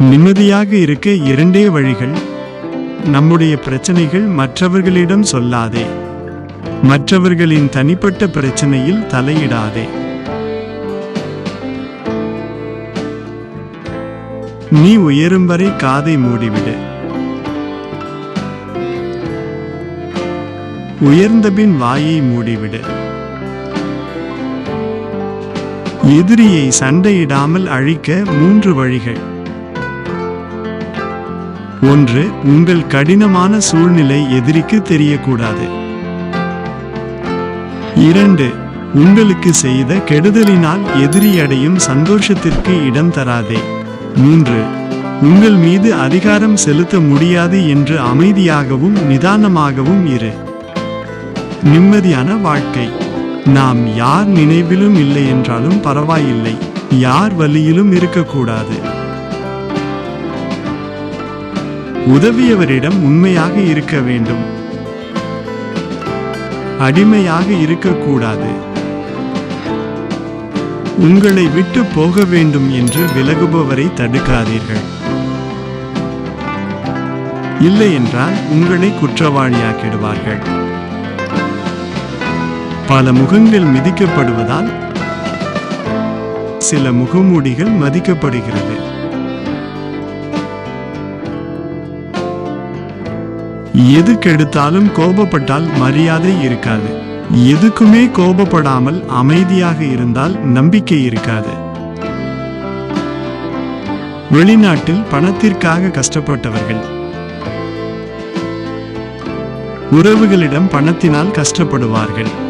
நிம்மதியாக இருக்க இரண்டே வழிகள். நம்முடைய பிரச்சனைகள் மற்றவர்களிடம் சொல்லாதே. மற்றவர்களின் தனிப்பட்ட பிரச்சனையில் தலையிடாதே. நீ உயரும் வரை காதை மூடிவிடு. உயர்ந்தபின் வாயை மூடிவிடு. எதிரியை சண்டையிடாமல் அழிக்க மூன்று வழிகள். ஒன்று உங்கள் கடினமான சூழ்நிலை எதிரிக்கு தெரியக்கூடாது. இரண்டு உங்களுக்கு செய்த கெடுதலினால் எதிரி அடையும் சந்தோஷத்திற்கு இடம் தராதே. மூன்று உங்கள் மீது அதிகாரம் செலுத்த முடியாது என்று அமைதியாகவும் நிதானமாகவும் இரு. நிம்மதியான வாழ்க்கை. நாம் யார் நினைவிலும் இல்லை என்றாலும் பரவாயில்லை. யார் வழியிலும் இருக்கக்கூடாது. உதவியவரிடம் உண்மையாக இருக்க வேண்டும். அடிமையாக இருக்கக்கூடாது. உங்களை விட்டு போக வேண்டும் என்று விலகுபவரை தடுக்காதீர்கள். இல்லை என்றால் உங்களை குற்றவாளியாக்கிடுவார்கள். பல முகங்கள் மிதிக்கப்படுவதால் சில முகமூடிகள் மதிக்கப்படுகிறது. எதுக்கெடுத்தாலும் கோபப்பட்டால் மரியாதை இருக்காது. எதுக்குமே கோபப்படாமல் அமைதியாக இருந்தால் நம்பிக்கை இருக்காது. வெளிநாட்டில் பணத்திற்காக கஷ்டப்பட்டவர்கள். உறவுகளிடம் பணத்தினால் கஷ்டப்படுவார்கள்.